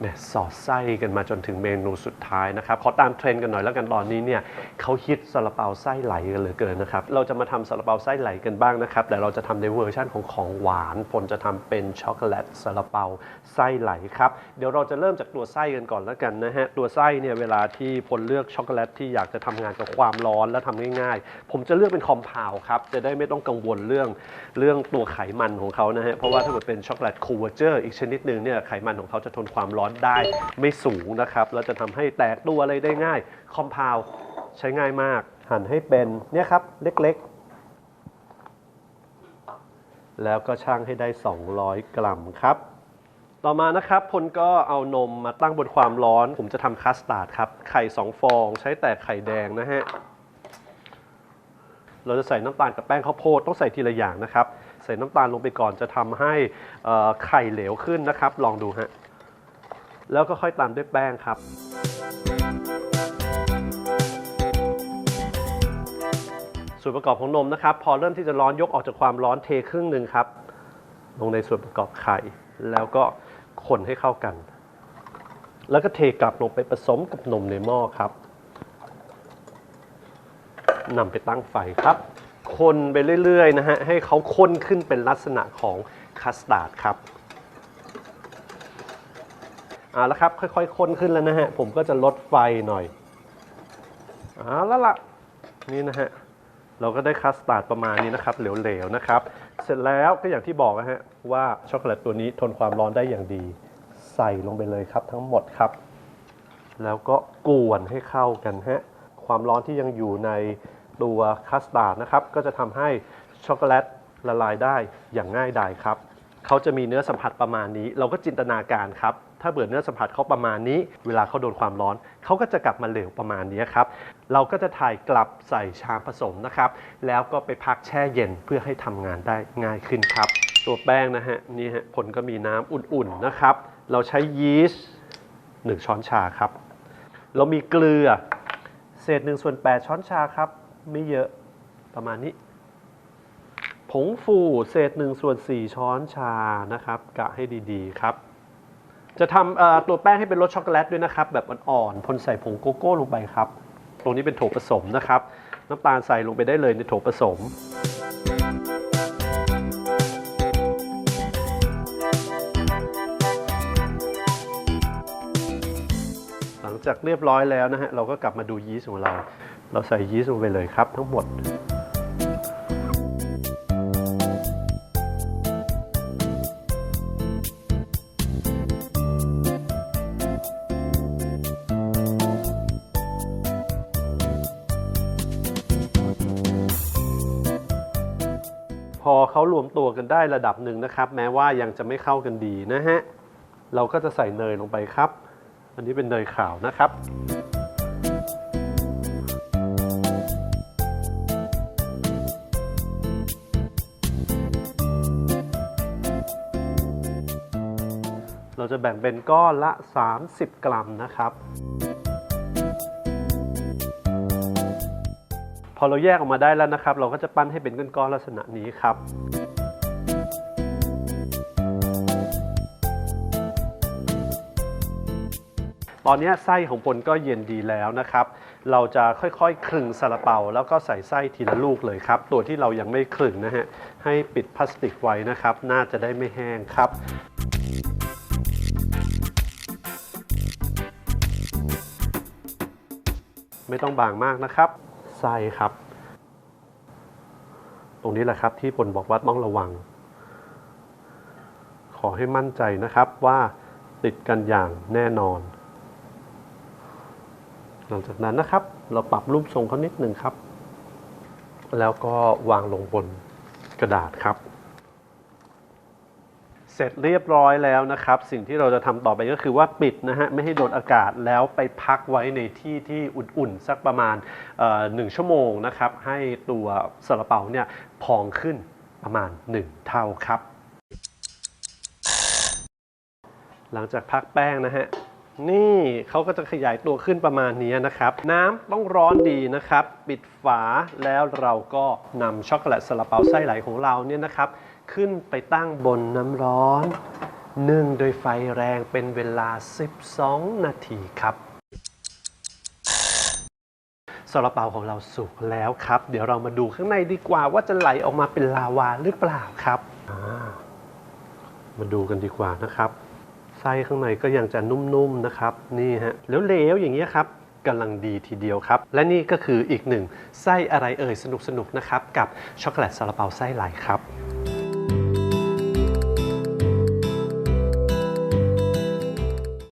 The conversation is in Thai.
เนี่ยสอดไส้กันมาจนถึงเมนูสุดท้ายนะครับขอตามเทรนด์กันหน่อยแล้วกันตอนนี้เนี่ยเขาฮิตซาลาเปาไส้ไหลกันเหลือเกินนะครับเราจะมาทำซาลาเปาไส้ไหลกันบ้างนะครับแต่เราจะทำในเวอร์ชั่นของของหวานผลจะทำเป็นช็อกโกแลตซาลาเปาไส้ไหลครับเดี๋ยวเราจะเริ่มจากตัวไส้กันก่อนแล้วกันนะฮะตัวไส้เนี่ยเวลาที่พลเลือกช็อกโกแลตที่อยากจะทำงานกับความร้อนและทำง่ายๆ ผมจะเลือกเป็นคอมเพลครับจะได้ไม่ต้องกังวลเรื่องเรื่องตัวไขมันของเขานะฮะเพราะว่าถ้าเกิดเป็นช็อกโกแลตคูเวอร์เจอร์อีกชนิดหนึ่งเนี่ยไขมันของเขาจะทนความร้อนได้ไม่สูงนะครับ แล้วจะทำให้แตกตัวอะไรได้ง่าย คอมเพลใช้ง่ายมาก หั่นให้เป็นเนี่ยครับเล็กๆ แล้วก็ช่างให้ได้ 200 กรัมครับ ต่อมานะครับพลก็เอานมมาตั้งบนความร้อน ผมจะทำคัสตาร์ดครับ ไข่ 2 ฟอง ใช้แต่ไข่แดงนะฮะเราจะใส่น้ำตาลกับแป้งข้าวโพดต้องใส่ทีละอย่างนะครับ ใส่น้ำตาลลงไปก่อนจะทำให้ไข่เหลวขึ้นนะครับ ลองดูฮะ แล้วก็ค่อยตามด้วยแป้งครับ ส่วนประกอบของนมนะครับ พอเริ่มที่จะร้อนยกออกจากความร้อนเทครึ่งหนึ่งครับ ลงในส่วนประกอบไข่ แล้วก็คนให้เข้ากัน แล้วก็เทกลับลงไปผสมกับนมในหม้อครับนำไปตั้งไฟครับ คนไปเรื่อยๆนะฮะให้เขาข้นขึ้นเป็นลักษณะของคัสตาร์ดครับ เอาละครับค่อยๆข้นขึ้นแล้วนะฮะผมก็จะลดไฟหน่อยเอาแล้วล่ะนี่นะฮะเราก็ได้คัสตาร์ดประมาณนี้นะครับเหลวๆนะครับ เสร็จแล้วก็อย่างที่บอกนะฮะว่าช็อกโกแลตตัวนี้ทนความร้อนได้อย่างดี ใส่ลงไปเลยครับทั้งหมดครับ แล้วก็กวนให้เข้ากันฮะความร้อนที่ยังอยู่ในตัวคัสตาร์ดนะครับก็จะทำให้ช็อกโกแลตละลายได้อย่างง่ายดายครับเขาจะมีเนื้อสัมผัสประมาณนี้ เราก็จินตนาการครับ ถ้าเบื่อเนื้อสัมผัสเขาประมาณนี้ เวลาเขาโดนความร้อนเขาก็จะกลับมาเหลวประมาณนี้ครับ เราก็จะถ่ายกลับใส่ชามผสมนะครับ แล้วก็ไปพักแช่เย็นเพื่อให้ทำงานได้ง่ายขึ้นครับ ตัวแป้งนะฮะนี่ฮะผลก็มีน้ำอุ่นๆนะครับ เราใช้ยีสต์1ช้อนชาครับ เรามีเกลือเศษ1ส่วน8ช้อนชาครับ ไม่เยอะประมาณนี้ผงฟูเศษ1ส่วน4ช้อนชานะครับ กะให้ดีๆครับ จะทำตัวแป้งให้เป็นรสช็อกโกแลตด้วยนะครับ แบบอ่อนๆ พ่นใส่ผงโกโก้ลงไปครับ ตรงนี้เป็นโถผสมนะครับ น้ำตาลใส่ลงไปได้เลยในโถผสม หลังจากเรียบร้อยแล้วนะฮะ เราก็กลับมาดูยีสต์ของเรา เราใส่ยีสต์ลงไปเลยครับทั้งหมด พอเขารวมตัวกันได้ระดับหนึ่งนะครับ แม้ว่ายังจะไม่เข้ากันดีนะฮะ เราก็จะใส่เนยลงไปครับ อันนี้เป็นเนยขาวนะครับ เราจะแบ่งเป็นก้อนละ 30 กรัมนะครับ พอเราแยกออกมาได้แล้วนะครับ เราก็จะปั้นให้เป็นก้อนๆลักษณะนี้ครับ ตอนนี้ไส้ของปนก็เย็นดีแล้วนะครับ เราจะค่อยๆ คลึงซาลาเปา แล้วก็ใส่ไส้ทีละลูกเลยครับ ตัวที่เรายังไม่คลึงนะฮะ ให้ปิดพลาสติกไว้นะครับ น่าจะได้ไม่แห้งครับไม่ต้องบางมากนะครับ ไส้ครับ ตรงนี้แหละครับที่ปนบอกว่าต้องระวัง ขอให้มั่นใจนะครับว่าติดกันอย่างแน่นอน หลังจากนั้นนะครับ เราปรับรูปทรงเขานิดหนึ่งครับ แล้วก็วางลงบนกระดาษครับ เสร็จเรียบร้อยแล้วนะครับ สิ่งที่เราจะทำต่อไปก็คือว่าปิดนะฮะไม่ให้โดนอากาศแล้วไปพักไว้ในที่ที่อุ่นๆ สักประมาณหนึ่งชั่วโมงนะครับ ให้ตัวซาลาเปาเนี่ยพองขึ้นประมาณ 1 เท่าครับ หลังจากพักแป้งนะฮะนี่เขาก็จะขยายตัวขึ้นประมาณนี้นะครับ น้ำต้องร้อนดีนะครับ ปิดฝาแล้วเราก็นำช็อกโกแลตซาลาเปาไส้ไหลของเราเนี่ยนะครับ ขึ้นไปตั้งบนน้ำร้อนนึ่งโดยไฟแรงเป็นเวลา 12 นาทีครับซาลาเปาของเราสุกแล้วครับ เดี๋ยวเรามาดูข้างในดีกว่าว่าจะไหลออกมาเป็นลาวาหรือเปล่าครับ มาดูกันดีกว่านะครับไส้ข้างในก็ยังจะนุ่มๆนะครับ นี่ฮะเหลวๆอย่างนี้ยครับกำลังดีทีเดียวครับ และนี่ก็คืออีกหนึ่งไส้อะไรเอ่ยสนุกๆนะครับ กับช็อกโกแลตซาลาเปาไส้ไหลครับ